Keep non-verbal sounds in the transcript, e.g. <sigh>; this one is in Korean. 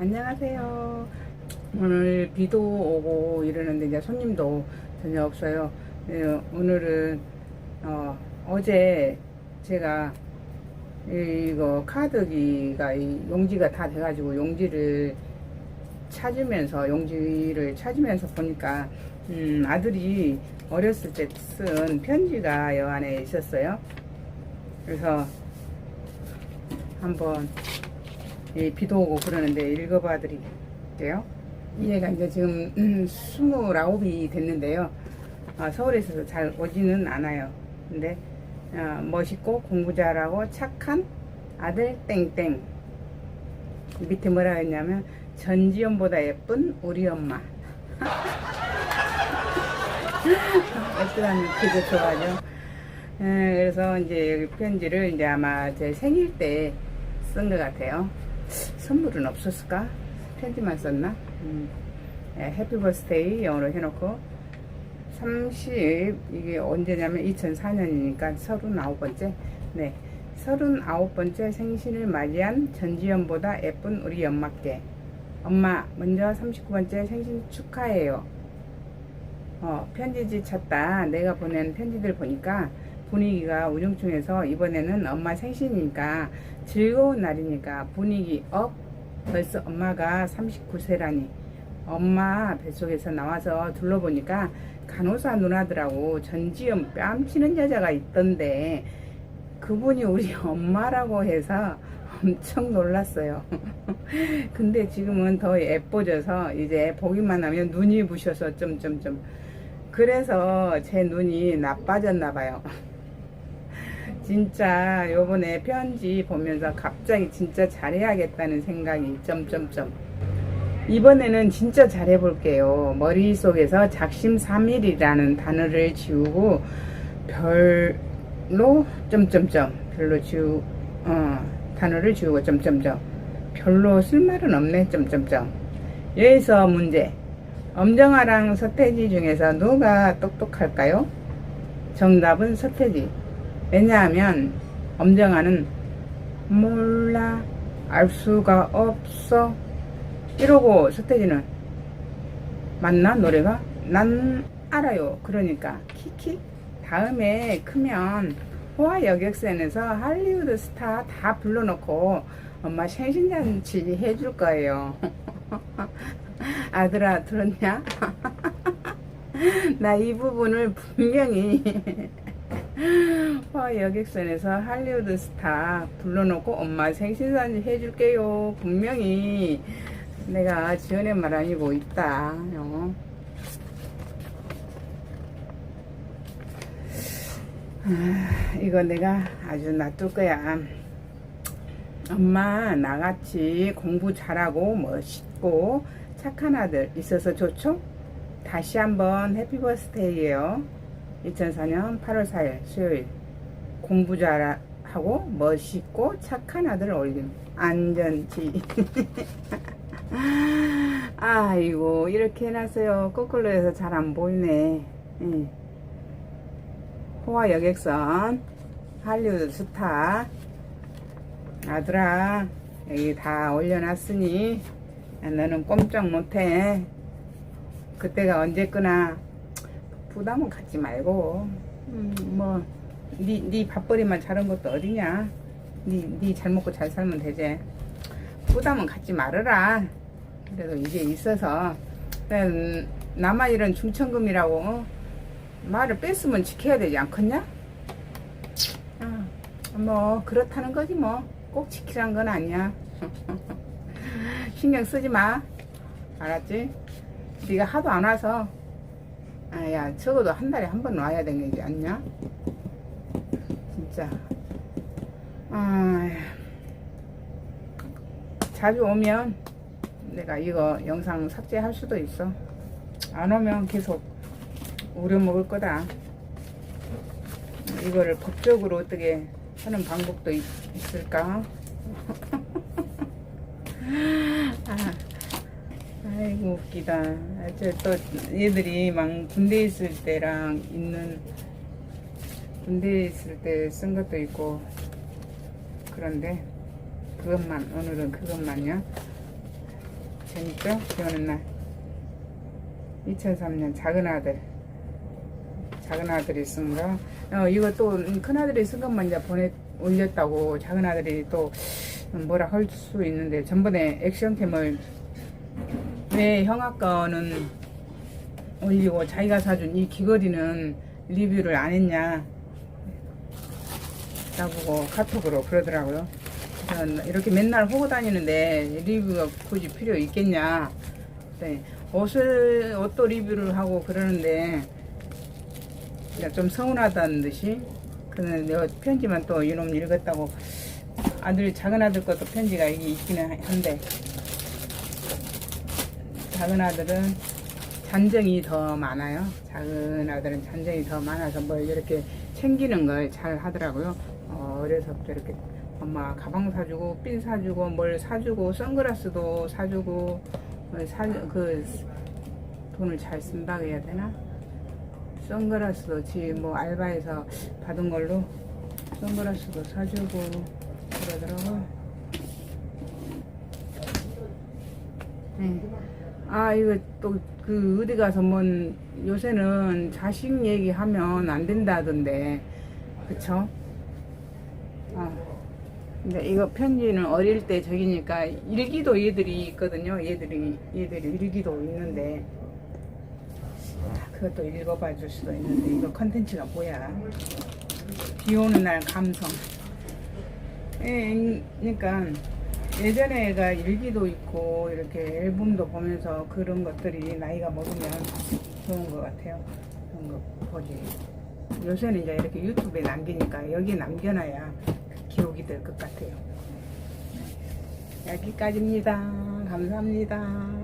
안녕하세요. 오늘 비도 오고 이러는데 이제 손님도 전혀 없어요. 예, 오늘은 어, 어제 제가 이거 카드기가 이 용지가 다 돼가지고 용지를 찾으면서 용지를 찾으면서 보니까 음, 아들이 어렸을 때 쓴 편지가 여 안에 있었어요. 그래서 한번 이 비도 오고 그러는데 읽어봐 드릴게요. 얘가 이제 지금 음, 29이 됐는데요. 아, 서울에서 잘 오지는 않아요. 근데 아, 멋있고 공부 잘하고 착한 아들 땡땡 밑에 뭐라 했냐면 전지현보다 예쁜 우리 엄마 <laughs> 애쓰다는 그저 좋아하죠. 에, 그래서 이제 편지를 이제 아마 제 생일 때 쓴 것 같아요. 선물은 없었을까? 편지만 썼나? 음. 예, 해피 버스데이 영어로 해놓고 30 이게 언제냐면 2004년이니까 39번째 네 39번째 생신을 맞이한 전지현보다 예쁜 우리 엄마께 엄마 먼저 39번째 생신 축하해요 어, 편지지 찾다 내가 보낸 편지들 보니까 분위기가 우중충해서 이번에는 엄마 생신이니까 즐거운 날이니까 분위기 업 벌써 엄마가 39세라니 엄마 뱃속에서 나와서 둘러보니까 간호사 누나들하고 전지현 뺨치는 여자가 있던데 그분이 우리 <laughs> 엄마라고 해서 엄청 놀랐어요. <laughs> 근데 지금은 더 예뻐져서 이제 보기만 하면 눈이 부셔서 점점점 그래서 제 눈이 나빠졌나 봐요. <laughs> 진짜 요번에 편지 보면서 갑자기 진짜 잘해야겠다는 생각이 점점점. 이번에는 진짜 잘해볼게요. 머릿속에서 작심삼일이라는 단어를 지우고 별로 점점점 별로 지우 어, 단어를 지우고 점점점. 별로 쓸 말은 없네 점점점. 여기서 문제. 엄정아랑 서태지 중에서 누가 똑똑할까요? 정답은 서태지 왜냐하면 엄정아는 몰라 알 수가 없어 이러고 서태지는 맞나 노래가? 난 알아요. 그러니까 키키 다음에 크면 호화 여객선에서 할리우드 스타 다 불러놓고 엄마 생신잔치 해줄 거예요. <laughs> 아들아 들었냐? <laughs> 나 이 부분을 분명히 <laughs> 호화 여객선에서 할리우드 스타 불러놓고 엄마 생신잔치 해줄게요. 분명히 내가 지연의 말 아니고 있다. 어. 아, 이거 내가 아주 놔둘 거야. 엄마 나같이 공부 잘하고 멋있고 착한 아들 있어서 좋죠? 다시 한번 해피 버스데이에요. 2004년 8월 4일 수요일 공부 잘하고 멋있고 착한 아들 올림 안전지. <laughs> 아이고 이렇게 해놨어요. 거꾸로 해서 잘 안 보이네. 예. 호화 여객선 할리우드 스타. 아들아 여기 다 올려놨으니 너는 꼼짝 못해. 그때가 언제거나 부담은 갖지 말고 음, 뭐 네 네 밥벌이만 잘한 것도 어디냐? 네 네 잘 먹고 잘 살면 되지. 부담은 갖지 말아라. 그래도 이게 있어서. 남아 이런 중천금이라고 어? 말을 뺐으면 지켜야 되지 않겠냐? 아, 뭐 그렇다는 거지 뭐. 꼭 지키란 건 아니야. <laughs> 신경 쓰지 마. 알았지? 네가 하도 안 와서 아야 적어도 한 달에 한 번 와야 되는 게 아니냐? 진짜 아 자주 오면 내가 이거 영상 삭제할 수도 있어. 안 오면 계속 우려 먹을 거다. 이거를 법적으로 어떻게 하는 방법도 있, 있을까? <laughs> 아, 아이고 웃기다. 저또 얘들이 막 군대 있을 때랑 있는 군대 있을 때 쓴 것도 있고 그런데 그것만 오늘은 그것만요. 재밌죠? 비 오는 날 2003년 작은 아들 작은 아들이 쓴 거. 어, 이거 또 큰 아들이 쓴 것만 이제 보내 올렸다고 작은 아들이 또 뭐라 할 수 있는데 전번에 액션캠을 왜 형아 거는 올리고 자기가 사준 이 귀걸이는 리뷰를 안 했냐 나보고 카톡으로 그러더라고요. 이렇게 맨날 하고 다니는데 리뷰가 굳이 필요 있겠냐. 네. 옷을 옷도 리뷰를 하고 그러는데 좀 서운하다는 듯이 그는 내가 편지만 또 이놈 읽었다고 아들 작은 아들 것도 편지가 이게 있기는 한데 작은 아들은 잔정이 더 많아요. 작은 아들은 잔정이 더 많아서 뭘 이렇게 챙기는 걸 잘 하더라고요. 어, 어려서부터 이렇게 엄마 가방 사주고 핀 사주고 뭘 사주고 선글라스도 사주고 어, 사, 그 돈을 잘 쓴다고 해야 되나? 선글라스도 지 뭐 알바에서 받은 걸로 선글라스도 사주고 그러더라고. 네. 아 이거 또 그 어디 가서 뭔 요새는 자식 얘기하면 안 된다던데. 그쵸? 아 근데 이거 편지는 어릴 때 저기니까 일기도 얘들이 있거든요. 얘들이 얘들이 일기도 있는데. 아, 그것도 읽어봐 줄 수도 있는데 이거 컨텐츠가 뭐야? 비 오는 날 감성. 예, 그러니까 예전에가 일기도 있고 이렇게 앨범도 보면서 그런 것들이 나이가 먹으면 좋은 것 같아요. 그런 거 보지. 요새는 이제 이렇게 유튜브에 남기니까 여기 남겨놔야 기록이 될 것 같아요. 여기까지입니다. 감사합니다.